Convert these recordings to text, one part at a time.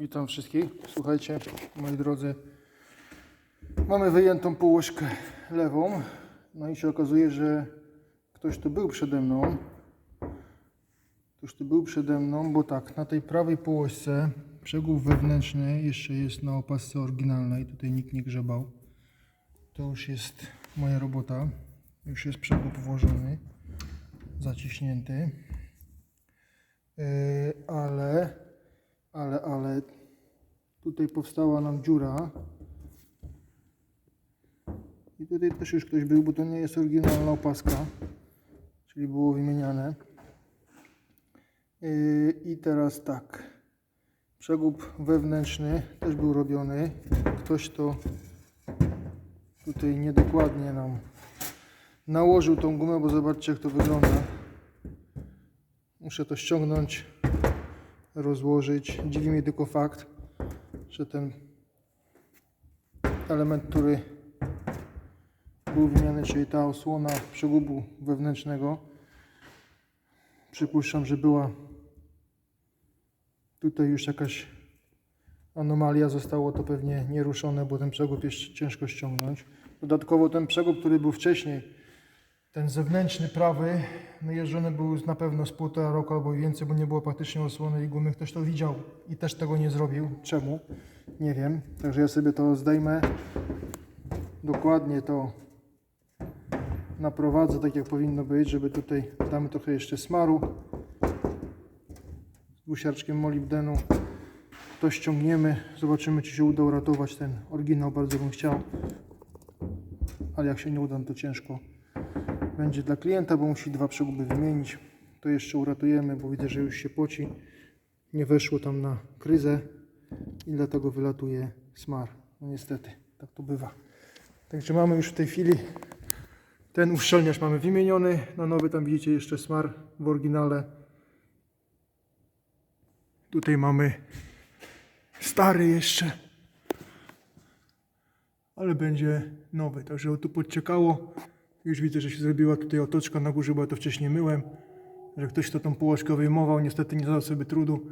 Witam wszystkich. Słuchajcie, moi drodzy, mamy wyjętą półośkę lewą. No i się okazuje, że ktoś tu był przede mną. Ktoś tu był przede mną, bo tak, na tej prawej półośce przegub wewnętrzny jeszcze jest na opasce oryginalnej. Tutaj nikt nie grzebał. To już jest moja robota. Już jest przegub włożony, zaciśnięty. Yy, ale, ale, ale tutaj powstała nam dziura. I tutaj też już ktoś był, bo to nie jest oryginalna opaska, czyli było wymieniane. Yy, I teraz tak. Przegub wewnętrzny też był robiony. Ktoś to tutaj niedokładnie nam nałożył tą gumę, bo zobaczcie jak to wygląda. Muszę to ściągnąć, rozłożyć. Dziwi mnie tylko fakt, że ten element, który był wymieniany, czyli ta osłona przegubu wewnętrznego, przypuszczam, że była tutaj już jakaś anomalia, zostało to pewnie nieruszone, bo ten przegub jest ciężko ściągnąć. Dodatkowo ten przegub, który był wcześniej, ten zewnętrzny prawy, no jeżdżony był na pewno z półtora roku albo więcej, bo nie było praktycznie osłony i gumy. Ktoś to widział i też tego nie zrobił. Czemu? Nie wiem. Także ja sobie to zdejmę. Dokładnie to naprowadzę tak jak powinno być, żeby tutaj damy trochę jeszcze smaru z dwusiarczkiem molibdenu. To ściągniemy, zobaczymy czy się uda uratować ten oryginał, bardzo bym chciał. Ale jak się nie uda, no to ciężko będzie dla klienta, bo musi dwa przeguby wymienić. To jeszcze uratujemy, bo widzę, że już się poci. Nie weszło tam na kryzę i dlatego wylatuje smar. No niestety, tak to bywa. Także mamy już w tej chwili ten uszczelniacz mamy wymieniony. Na nowy tam widzicie jeszcze smar w oryginale. Tutaj mamy stary jeszcze. Ale będzie nowy. Także tu podciekało. Już widzę, że się zrobiła tutaj otoczka na górze, bo ja to wcześniej myłem. Że ktoś to tą półośkę wyjmował, niestety nie zadał sobie trudu.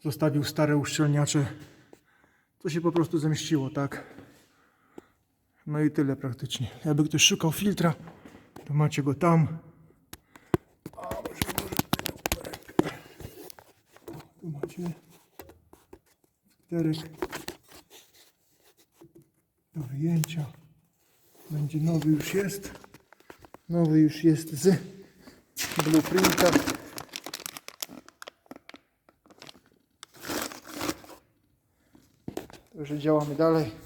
Zostawił stare uszczelniacze. To się po prostu zemściło, tak? No i tyle praktycznie. Jakby ktoś szukał filtra, to macie go tam. A. Tu macie filterek do wyjęcia. Będzie nowy już jest. Nowy już jest z blueprinta. Także działamy dalej.